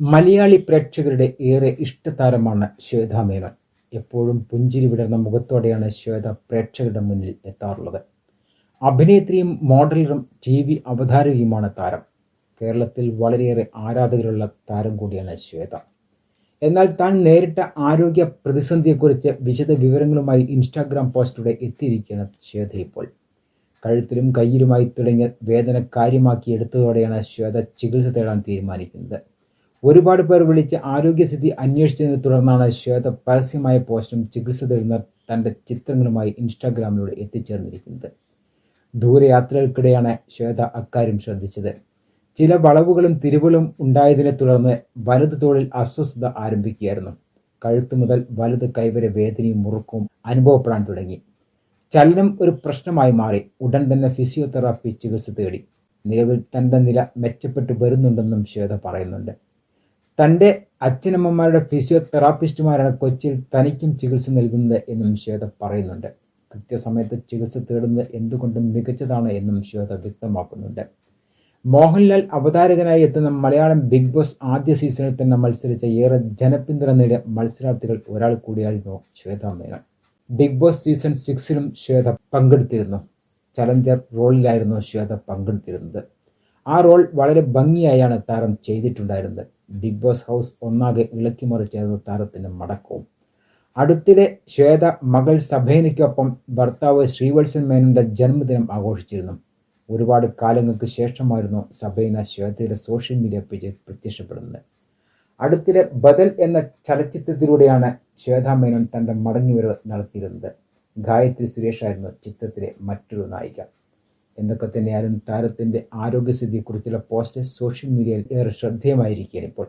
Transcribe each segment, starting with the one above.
മലയാളി പ്രേക്ഷകരുടെ ഏറെ ഇഷ്ടതാരമാണ് ശ്വേത മേനോൻ. എപ്പോഴും പുഞ്ചിരി വിടർന്ന മുഖത്തോടെയാണ് ശ്വേത പ്രേക്ഷകരുടെ മുന്നിൽ എത്താറുള്ളത്. അഭിനേത്രിയും മോഡലറും ടി വി അവതാരകയുമാണ് താരം. കേരളത്തിൽ വളരെയേറെ ആരാധകരുള്ള താരം കൂടിയാണ് ശ്വേത. എന്നാൽ താൻ നേരിട്ട ആരോഗ്യ പ്രതിസന്ധിയെക്കുറിച്ച് വിശദ വിവരങ്ങളുമായി ഇൻസ്റ്റാഗ്രാം പോസ്റ്റിലൂടെ എത്തിയിരിക്കുകയാണ് ശ്വേത ഇപ്പോൾ. കഴുത്തിലും കയ്യിലുമായി തുടങ്ങിയ വേദന കാര്യമാക്കി എടുത്തതോടെയാണ് ശ്വേത ചികിത്സ തേടാൻ തീരുമാനിക്കുന്നത്. ഒരുപാട് പേർ വിളിച്ച് ആരോഗ്യസ്ഥിതി അന്വേഷിച്ചതിനെ തുടർന്നാണ് ശ്വേത പരസ്യമായ പോസ്റ്റും ചികിത്സ തേടുന്ന തന്റെ ചിത്രങ്ങളുമായി ഇൻസ്റ്റാഗ്രാമിലൂടെ എത്തിച്ചേർന്നിരിക്കുന്നത്. ദൂരയാത്രകൾക്കിടെയാണ് ശ്വേത അക്കാര്യം ശ്രദ്ധിച്ചത്. ചില വളവുകളും തിരിവുകളും ഉണ്ടായതിനെ തുടർന്ന് വലത് തോളിൽ അസ്വസ്ഥത ആരംഭിക്കുകയായിരുന്നു. കഴുത്ത് മുതൽ വലത് കൈവരെ വേദനയും മുറുക്കും അനുഭവപ്പെടാൻ തുടങ്ങി. ചലനം ഒരു പ്രശ്നമായി മാറി. ഉടൻ തന്നെ ഫിസിയോതെറാപ്പി ചികിത്സ തേടി. നിലവിൽ തന്റെ നില മെച്ചപ്പെട്ടു വരുന്നുണ്ടെന്നും ശ്വേത പറയുന്നുണ്ട്. തന്റെ അച്ഛനമ്മമാരുടെ ഫിസിയോതെറാപ്പിസ്റ്റുമാരാണ് കൊച്ചിയിൽ തനിക്കും ചികിത്സ നൽകുന്നത് എന്നും ശ്വേത പറയുന്നുണ്ട്. കൃത്യസമയത്ത് ചികിത്സ തേടുന്നത് എന്തുകൊണ്ടും മികച്ചതാണ് എന്നും ശ്വേത വ്യക്തമാക്കുന്നുണ്ട്. മോഹൻലാൽ അവതാരകനായി എത്തുന്ന മലയാളം ബിഗ് ബോസ് ആദ്യ സീസണിൽ തന്നെ മത്സരിച്ച ഏറെ ജനപിന്തുണ നേടിയ മത്സരാർത്ഥികൾ ഒരാൾ കൂടിയായിരുന്നു Shweta Menon. Big Boss season സിക്സിലും Shweta പങ്കെടുത്തിരുന്നു. ചലഞ്ചർ റോളിലായിരുന്നു ശ്വേത പങ്കെടുത്തിരുന്നത്. ആ റോൾ വളരെ ഭംഗിയായാണ് താരം ചെയ്തിട്ടുണ്ടായിരുന്നത്. ബിഗ് ബോസ് ഹൗസ് ഒന്നാകെ ഇളക്കിമറിച്ചായിരുന്നു താരത്തിന്റെ മടക്കവും. അടുത്തിടെ ശ്വേത മകൾ സഭേനയ്ക്കൊപ്പം ഭർത്താവ് ശ്രീവത്സൻ മേനന്റെ ജന്മദിനം ആഘോഷിച്ചിരുന്നു. ഒരുപാട് കാലങ്ങൾക്ക് ശേഷമായിരുന്നു സഭേന ശ്വേതയുടെ സോഷ്യൽ മീഡിയ പേജ് പ്രത്യക്ഷപ്പെടുന്നത്. അടുത്തിടെ ബദൽ എന്ന ചലച്ചിത്രത്തിലൂടെയാണ് ശ്വേത മേനോൻ തന്റെ മടങ്ങിവരവ് നടത്തിയിരുന്നത്. ഗായത്രി സുരേഷായിരുന്നു ചിത്രത്തിലെ മറ്റൊരു നായിക. എന്നൊക്കെ തന്നെയാലും താരത്തിന്റെ ആരോഗ്യസ്ഥിതിയെക്കുറിച്ചുള്ള പോസ്റ്റ് സോഷ്യൽ മീഡിയയിൽ ഏറെ ശ്രദ്ധേയമായിരിക്കുകയാണ് ഇപ്പോൾ.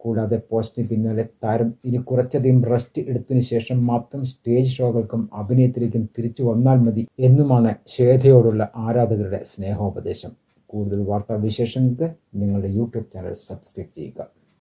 കൂടാതെ പോസ്റ്റിന് പിന്നാലെ താരം ഇനി കുറച്ചധികം റെസ്റ്റ് എടുത്തതിനു ശേഷം മാത്രം സ്റ്റേജ് ഷോകൾക്കും അഭിനയത്തിലേക്കും തിരിച്ചു വന്നാൽ മതി എന്നുമാണ് ശ്വേതയോടുള്ള ആരാധകരുടെ സ്നേഹോപദേശം. കൂടുതൽ വാർത്താവിശേഷങ്ങൾക്ക് നിങ്ങളുടെ യൂട്യൂബ് ചാനൽ സബ്സ്ക്രൈബ് ചെയ്യുക.